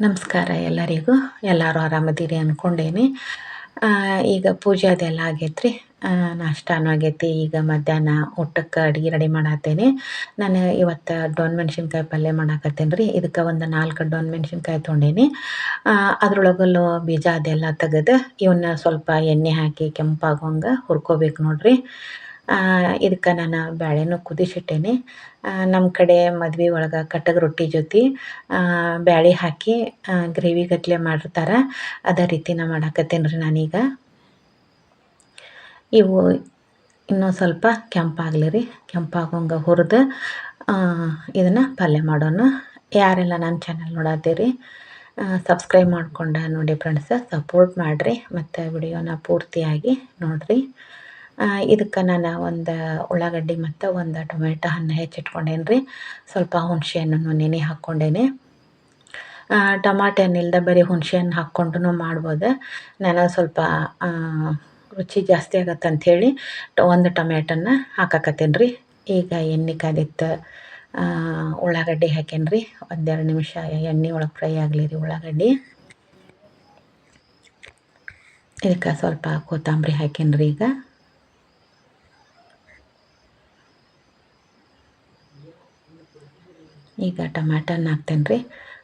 ನಮಸ್ಕಾರ ಎಲ್ಲರಿಗೂ. ಎಲ್ಲರೂ ಆರಾಮದಿರಿ ಅಂದ್ಕೊಂಡೇನಿ ಈಗ ಪೂಜೆ ಅದೆಲ್ಲ ಆಗೈತೆ ರೀ ನಾಷ್ಟಾನು ಆಗೈತಿ. ಈಗ ಮಧ್ಯಾಹ್ನ ಊಟಕ್ಕೆ ಅಡುಗೆ ರೆಡಿ ಮಾಡತ್ತೇನೆ. ನಾನು ಇವತ್ತು ಡೊನ್ ಮೆಣಸಿನ್ಕಾಯಿ ಪಲ್ಯ ಮಾಡಾಕತ್ತೇನೆ ರೀ ಇದಕ್ಕೆ ಒಂದು ನಾಲ್ಕು ಡೊನ್ ಮೆಣಸಿನ್ಕಾಯಿ ತೊಗೊಂಡೇನಿ. ಅದ್ರೊಳಗಲ್ಲು ಬೀಜ ಅದೆಲ್ಲ ತೆಗೆದು ಇವನ್ನ ಸ್ವಲ್ಪ ಎಣ್ಣೆ ಹಾಕಿ ಕೆಂಪಾಗುವಂಗೆ ಹುರ್ಕೋಬೇಕು ನೋಡಿರಿ. ಇದಕ್ಕೆ ನಾನು ಬ್ಯಾಳೆನೂ ಕುದಿಸಿಟ್ಟೇನಿ. ನಮ್ಮ ಕಡೆ ಮದ್ವೆ ಒಳಗೆ ಕಟ್ಟಗೆ ರೊಟ್ಟಿ ಜೊತೆ ಬ್ಯಾಳೆ ಹಾಕಿ ಗ್ರೇವಿ ಗಟ್ಲೆ ಮಾಡಿರ್ತಾರೆ. ಅದೇ ರೀತಿ ನಾ ಮಾಡಾಕತ್ತೇನೆ ರೀ ನಾನೀಗ ಇವು ಇನ್ನೂ ಸ್ವಲ್ಪ ಕೆಂಪಾಗಲಿ ರೀ, ಕೆಂಪಾಗೋಂಗೆ ಹುರಿದು ಇದನ್ನು ಪಲ್ಯ ಮಾಡೋಣ. ಯಾರೆಲ್ಲ ನನ್ನ ಚಾನಲ್ ನೋಡತ್ತೀರಿ ಸಬ್ಸ್ಕ್ರೈಬ್ ಮಾಡ್ಕೊಂಡು ನೋಡಿ ಫ್ರೆಂಡ್ಸ್ ಸಪೋರ್ಟ್ ಮಾಡಿರಿ. ಮತ್ತು ವಿಡಿಯೋನ ಪೂರ್ತಿಯಾಗಿ ನೋಡಿರಿ. ಇದಕ್ಕೆ ನಾನು ಒಂದು ಉಳ್ಳಾಗಡ್ಡಿ ಮತ್ತು ಒಂದು ಟೊಮೆಟೊ ಹಣ್ಣು ಹೆಚ್ಚಿಟ್ಕೊಂಡೇನಿ ರೀ ಸ್ವಲ್ಪ ಹುಣಸೆ ಹಣ್ಣನ್ನು ನೆನೆ ಹಾಕ್ಕೊಂಡೇನಿ. ಟಮಾಟೆ ಹಣ್ಣಿಲ್ದೆ ಬರೀ ಹುಣಸೆ ಹಣ್ಣು ಹಾಕ್ಕೊಂಡು ಮಾಡ್ಬೋದು. ನಾನು ಸ್ವಲ್ಪ ರುಚಿ ಜಾಸ್ತಿ ಆಗತ್ತೆ ಅಂಥೇಳಿ ಒಂದು ಟೊಮೆಟನ್ನ ಹಾಕಾಕತ್ತೇನೆ ರೀ ಈಗ ಎಣ್ಣೆ ಕಾದಿತ್ತು ಉಳ್ಳಾಗಡ್ಡಿ ಹಾಕೇನಿ ರೀ ಒಂದೆರಡು ನಿಮಿಷ ಎಣ್ಣೆ ಒಳಗೆ ಫ್ರೈ ಆಗಲಿ ರೀ ಉಳ್ಳಾಗಡ್ಡಿ. ಇದಕ್ಕೆ ಸ್ವಲ್ಪ ಕೊತ್ತಂಬರಿ ಹಾಕೇನಿ ರೀ ಈಗ. ಈಗ ಟೊಮ್ಯಾಟೋನ ಹಾಕ್ತೇನೆ ರೀ.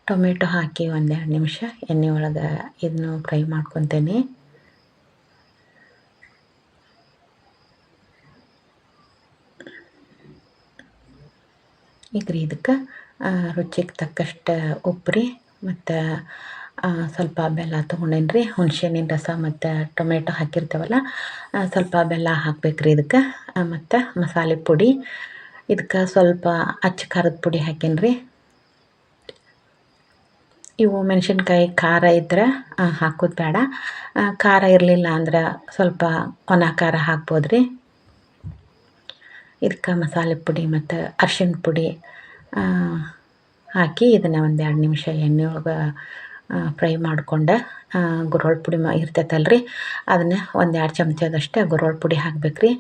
ಟೊಮೆಟೊ ಹಾಕಿ ಒಂದೆರಡು ನಿಮಿಷ ಎಣ್ಣೆ ಒಳಗೆ ಇದನ್ನು ಫ್ರೈ ಮಾಡ್ಕೊತೇನೆ. ಈಗ ರೀ ಇದಕ್ಕೆ ರುಚಿಗೆ ತಕ್ಕಷ್ಟು ಉಪ್ಪು ರೀ ಮತ್ತು ಸ್ವಲ್ಪ ಬೆಲ್ಲ ತೊಗೊಂಡೇನಿ ರೀ ಹುಣ್ಸೆಣ್ಣಿನ ರಸ ಮತ್ತು ಟೊಮೆಟೊ ಹಾಕಿರ್ತೇವಲ್ಲ ಸ್ವಲ್ಪ ಬೆಲ್ಲ ಹಾಕ್ಬೇಕು ರೀ ಇದಕ್ಕೆ ಮತ್ತು ಮಸಾಲೆ ಪುಡಿ ಇದಕ್ಕೆ ಸ್ವಲ್ಪ ಅಚ್ಚ ಖಾರದ ಪುಡಿ ಹಾಕೇನಿ ರೀ ಇವು ಮೆಣಸಿನ್ಕಾಯಿ ಖಾರ ಇದ್ರೆ ಹಾಕೋದು ಬೇಡ. ಖಾರ ಇರಲಿಲ್ಲ ಅಂದ್ರೆ ಸ್ವಲ್ಪ ಒಣ ಖಾರ ಹಾಕ್ಬೋದು ರೀ ಇದಕ್ಕೆ ಮಸಾಲೆ ಪುಡಿ ಮತ್ತು ಅರ್ಶಿಣ ಪುಡಿ ಹಾಕಿ ಇದನ್ನು ಒಂದು ಎರಡು ನಿಮಿಷ ಎಣ್ಣೆ ಒಳಗೆ ಫ್ರೈ ಮಾಡ್ಕೊಂಡು ಗುರೋಳ್ ಪುಡಿ ಮ ಇರ್ತೈತಲ್ಲ ರೀ ಅದನ್ನು ಒಂದು ಎರಡು ಚಮಚದಷ್ಟೇ ಗುರೋಳ್ ಪುಡಿ ಹಾಕ್ಬೇಕು ರೀ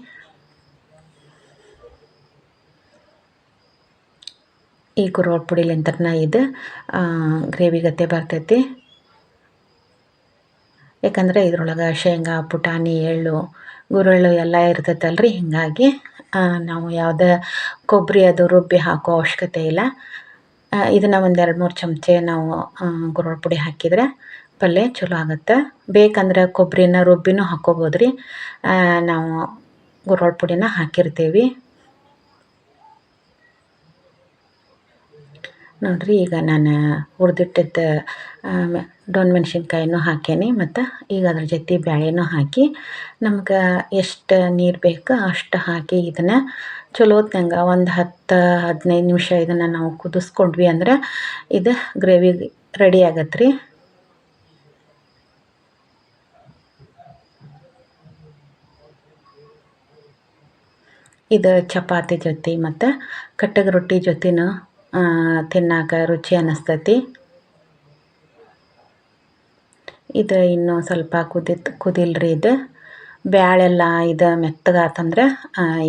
ಈ ಗುರೋಳ್ಳು ಪುಡಿಲಿಂತ್ರನ ಇದು ಗ್ರೇವಿ ಗತೆ ಬರ್ತೈತಿ. ಯಾಕಂದರೆ ಇದ್ರೊಳಗೆ ಶೇಂಗಾ, ಪುಟಾಣಿ, ಎಳ್ಳು, ಗುರುಳ್ಳು ಎಲ್ಲ ಇರ್ತೈತಲ್ರಿ. ಹೀಗಾಗಿ ನಾವು ಯಾವುದೇ ಕೊಬ್ಬರಿ ಅದು ರುಬ್ಬಿ ಹಾಕೋ ಅವಶ್ಯಕತೆ ಇಲ್ಲ. ಇದನ್ನು ಒಂದು ಎರಡು ಮೂರು ಚಮಚ ನಾವು ಗುರೋಳ್ ಪುಡಿ ಹಾಕಿದರೆ ಪಲ್ಯ ಚಲೋ ಆಗುತ್ತೆ. ಬೇಕಂದ್ರೆ ಕೊಬ್ಬರಿನ ರುಬ್ಬಿನೂ ಹಾಕ್ಕೋಬೋದು ನಾವು ಗುರೋಳ್ಳು ಪುಡಿನ ಹಾಕಿರ್ತೀವಿ. ನೋಡಿರಿ, ಈಗ ನಾನು ಹುರಿದಿಟ್ಟಿದ್ದ ಡೊಣ್ ಮೆಣ್ಸಿನ್ಕಾಯಿನೂ ಹಾಕೇನಿ ಮತ್ತು ಈಗ ಅದ್ರ ಜೊತೆ ಬ್ಯಾಳೆನೂ ಹಾಕಿ, ನಮ್ಗೆ ಎಷ್ಟು ನೀರು ಬೇಕು ಅಷ್ಟು ಹಾಕಿ ಇದನ್ನು ಚಲೋ ಹೊತ್ನಾಗ ಒಂದು ಹತ್ತು, ಹದಿನೈದು ನಿಮಿಷ ಇದನ್ನು ನಾವು ಕುದಿಸ್ಕೊಂಡ್ವಿ ಅಂದ್ರೆ ಇದು ಗ್ರೇವಿ ರೆಡಿ ಆಗತ್ತೆ ರೀ ಇದು ಚಪಾತಿ ಜೊತೆ ಮತ್ತು ಕಟ್ಟಗೆ ರೊಟ್ಟಿ ಜೊತೆನೂ ತಿನ್ನಾಕ ರುಚಿ ಅನ್ನಿಸ್ತೈತಿ ಇದು ಇನ್ನೂ ಸ್ವಲ್ಪ ಕುದಿತ್, ಕುದಿಲ್ರಿ ಇದು. ಬ್ಯಾಳೆಲ್ಲ ಇದು ಮೆತ್ತಗಾತಂದ್ರೆ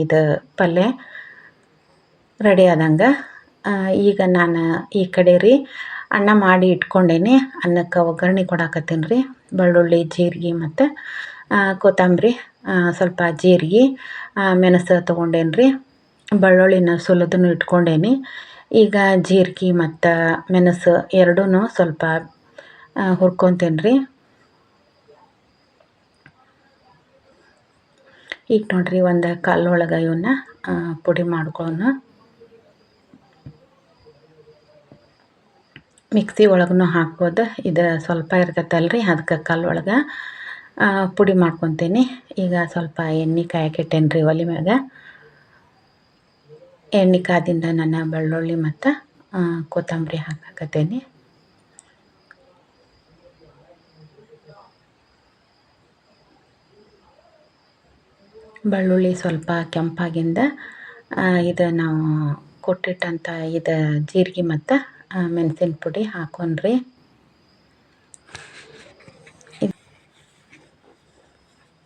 ಇದು ಪಲ್ಯ ರೆಡಿ ಆದಂಗೆ. ಈಗ ನಾನು ಈ ಕಡೆ ರೀ ಅನ್ನ ಮಾಡಿ ಇಟ್ಕೊಂಡೇನಿ. ಅನ್ನಕ್ಕೆ ಒಗ್ಗರಣೆ ಕೊಡಾಕತ್ತೀನಿ ರೀ ಬೆಳ್ಳುಳ್ಳಿ, ಜೀರಿಗೆ ಮತ್ತು ಕೊತ್ತಂಬರಿ ಸ್ವಲ್ಪ ಜೀರಿಗೆ ಮೆಣಸು ತೊಗೊಂಡೇನಿ ರೀ ಬೆಳ್ಳುಳ್ಳಿನ ಸುಲಿದೂ ಇಟ್ಕೊಂಡೇನಿ. ಈಗ ಜೀರಿಗೆ ಮತ್ತು ಮೆಣಸು ಎರಡೂ ಸ್ವಲ್ಪ ಹುರ್ಕೊತೀನಿ ರೀ ಈಗ ನೋಡ್ರಿ ಒಂದು ಕಲ್ಲೊಳಗೆ ಇವನ್ನ ಪುಡಿ ಮಾಡ್ಕೊಳ್ಳೋಣ ಮಿಕ್ಸಿ ಒಳಗೂ ಹಾಕ್ಬೋದು. ಇದು ಸ್ವಲ್ಪ ಇರ್ತೈತಲ್ಲ ರೀ ಅದಕ್ಕೆ ಒಳಗೆ ಪುಡಿ ಮಾಡ್ಕೊತೀನಿ. ಈಗ ಸ್ವಲ್ಪ ಎಣ್ಣೆ ಕಾಯಕ್ಕಿಟ್ಟೇನಿ ರೀ ಒಲೆ ಮ್ಯಾಗ. ಎಣ್ಣೆ ಕಾದಿಂದ ನಾನು ಬೆಳ್ಳುಳ್ಳಿ ಮತ್ತು ಕೊತ್ತಂಬರಿ ಹಾಕಾಕತ್ತೇನೆ. ಬೆಳ್ಳುಳ್ಳಿ ಸ್ವಲ್ಪ ಕೆಂಪಾಗಿಂದ ಇದು ನಾವು ಕೊಟ್ಟಿಟ್ಟಂಥ ಇದು ಜೀರಿಗೆ ಮತ್ತು ಮೆಣಸಿನ ಪುಡಿ ಹಾಕೊಂಡ್ರಿ.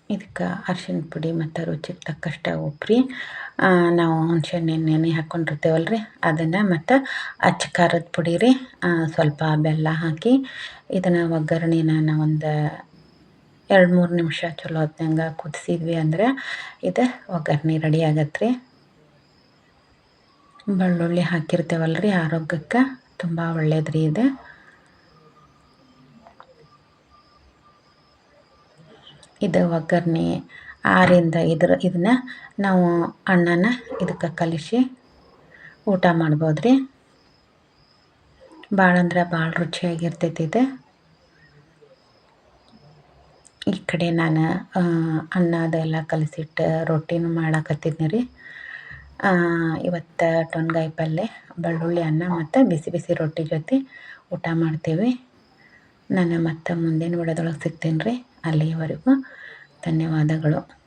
ಇದಕ್ಕೆ ಅರ್ಶಿನ ಪುಡಿ ಮತ್ತು ರುಚಿಗೆ ತಕ್ಕಷ್ಟೇ ಉಪ್ಪು ನಾವು ಹುಣ್ಸೆಹಣ್ಣು ನೆನೆ ಹಾಕ್ಕೊಂಡಿರ್ತೇವಲ್ಲ ರೀ ಅದನ್ನು ಮತ್ತು ಅಚ್ಚ ಖಾರದ ಪುಡಿ ರೀ ಸ್ವಲ್ಪ ಬೆಲ್ಲ ಹಾಕಿ ಇದನ್ನು ಒಗ್ಗರಣೆನ ಒಂದು ಎರಡು ಮೂರು ನಿಮಿಷ ಚಲೋ ಹೊತ್ತಂಗೆ ಕುದಿಸಿದ್ವಿ ಅಂದರೆ ಇದು ಒಗ್ಗರಣೆ ರೆಡಿ ಆಗತ್ತೆ ರೀ ಬೆಳ್ಳುಳ್ಳಿ ಹಾಕಿರ್ತೇವಲ್ಲ ರೀ ಆರೋಗ್ಯಕ್ಕೆ ತುಂಬ ಒಳ್ಳೇದು ರೀ ಇದು. ಇದು ಒಗ್ಗರಣೆ ಆರಿಂದ ಇದ್ರ ಇದನ್ನ ನಾವು ಅಣ್ಣನ ಇದಕ್ಕೆ ಕಲಿಸಿ ಊಟ ಮಾಡ್ಬೋದು ರೀ ಭಾಳ ಅಂದ್ರೆ ಭಾಳ ರುಚಿಯಾಗಿರ್ತೈತಿ ಇದು. ಈ ಕಡೆ ನಾನು ಅನ್ನ ಅದೆಲ್ಲ ಕಲಿಸಿಟ್ಟು ರೊಟ್ಟಿನೂ ಮಾಡಾಕತ್ತಿದ್ನಿ ರೀ. ಇವತ್ತು ಟೊನ್ಗಾಯಿ ಪಲ್ಯ ಬೆಳ್ಳುಳ್ಳಿ ಅನ್ನ ಮತ್ತು ಬಿಸಿ ಬಿಸಿ ರೊಟ್ಟಿ ಜೊತೆ ಊಟ ಮಾಡ್ತೀವಿ. ನಾನು ಮತ್ತೆ ಮುಂದಿನ ವಿಡಿಯೋದೊಳಗೆ ಸಿಗ್ತೀನಿ ರೀ ಅಲ್ಲಿಯವರೆಗೂ ಧನ್ಯವಾದಗಳು.